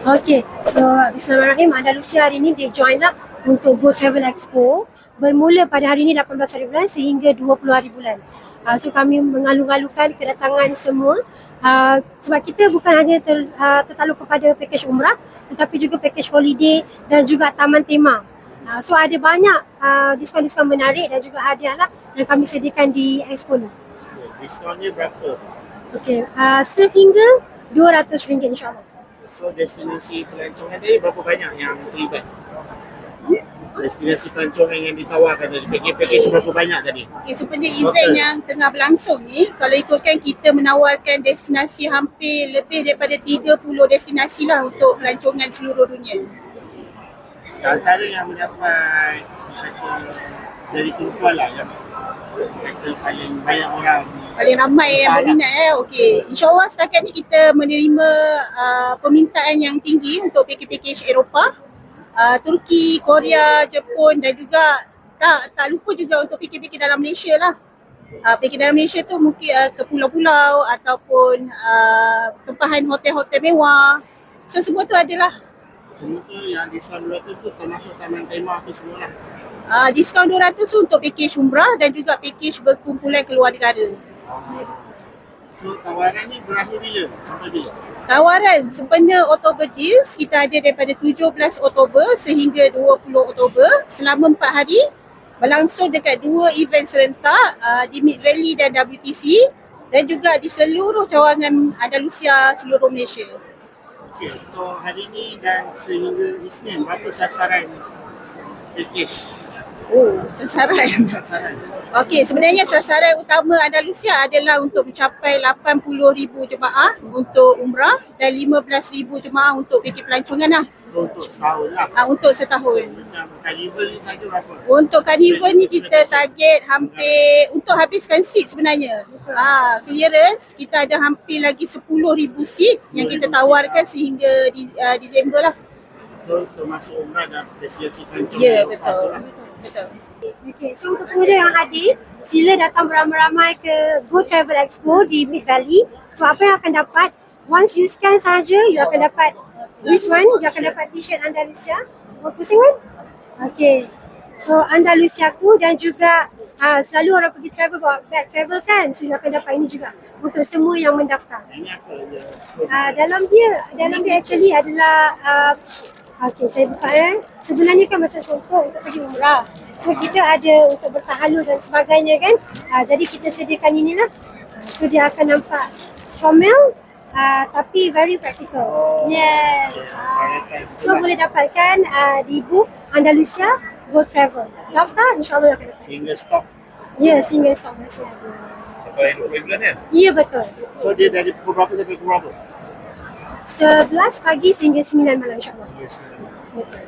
Okay, so Bismillahirrahmanirrahim. Andalusia hari ini dia join up untuk Go Travel Expo bermula pada hari ini 18 hari bulan sehingga 20 hari bulan. Uh, so kami mengalu-alukan kedatangan semua uh, sebab kita bukan hanya ter, uh, tertakluk kepada package umrah tetapi juga package holiday dan juga taman tema. Uh, so ada banyak uh, diskaun-diskaun menarik dan juga hadiah lah yang kami sediakan di expo ni. Diskonnya berapa? Okay, uh, sehingga RM200 insyaAllah. So destinasi pelancongan tadi berapa banyak yang terlibat? Destinasi pelancongan yang ditawarkan tadi, package-package berapa banyak tadi? Okay, sebenarnya event yang tengah berlangsung ni, kalau ikutkan kita menawarkan destinasi hampir lebih daripada 30 destinasi lah untuk pelancongan seluruh dunia. Antara yang mendapat kata dari kumpulan lah yang kata paling banyak orang Paling ramai yang berminat eh. Okey, insyaAllah setakat ni kita menerima uh, permintaan yang tinggi untuk package-package Eropah, uh, Turki, Korea, Jepun dan juga tak tak lupa juga untuk package-package dalam Malaysia lah. Uh, package dalam Malaysia tu mungkin uh, ke pulau-pulau ataupun uh, tempahan hotel-hotel mewah. So semua tu adalah semua tu yang diskon 200 tu termasuk taman tema tu semua lah. uh, diskaun 200 tu untuk package umrah dan juga package berkumpulan keluar negara. So tawaran ni berakhir bila? Sampai bila? Tawaran sempena Oktober Deals kita ada daripada 17 Oktober sehingga 20 Oktober selama 4 hari berlangsung dekat dua event serentak uh, di Mid Valley dan WTC dan juga di seluruh cawangan Andalusia seluruh Malaysia. Okey, untuk hari ni dan sehingga Isnin berapa sasaran package? Oh, sasaran. Sasaran. Okey, sebenarnya sasaran utama Andalusia adalah untuk mencapai 80,000 jemaah untuk umrah dan 15,000 jemaah untuk paket pelancongan lah. Untuk setahun lah. Uh, untuk setahun. Macam carnival ni saja berapa? Untuk carnival ni kita target hampir untuk habiskan seat sebenarnya. Ha, clearance kita ada hampir lagi 10,000 seat yang kita tawarkan sehingga di, uh, Disember lah. Termasuk umrah dan destinasi pelancongan. Ya, betul. tu lah. Betul. Okay, so untuk pengunjung yang hadir, sila datang beramai-ramai ke Go Travel Expo di Mid Valley. So apa yang akan dapat, once you scan saja, you akan dapat this one, you akan dapat t-shirt Andalusia. Mau pusing kan? Okay, so Andalusiaku dan juga uh, selalu orang pergi travel bawa bag travel kan. So you akan dapat ini juga untuk semua yang mendaftar. Ini apa? Uh, dalam dia, dalam dia actually adalah uh, Okay, saya buka eh. Sebenarnya kan macam contoh untuk pergi umrah. So kita ada untuk bertahalul dan sebagainya kan. Uh, jadi kita sediakan inilah. Uh, so dia akan nampak comel uh, tapi very practical. Yes. Uh, so boleh dapatkan uh, di book Andalusia Go Travel. Daftar insyaAllah akan dapat. Sehingga stok. Ya, yes, sehingga stok masih ada. Sampai 20 bulan kan? Ya betul. So dia dari pukul berapa sampai pukul berapa? 11 pagi sehingga 9 malam insyaAllah. Betul.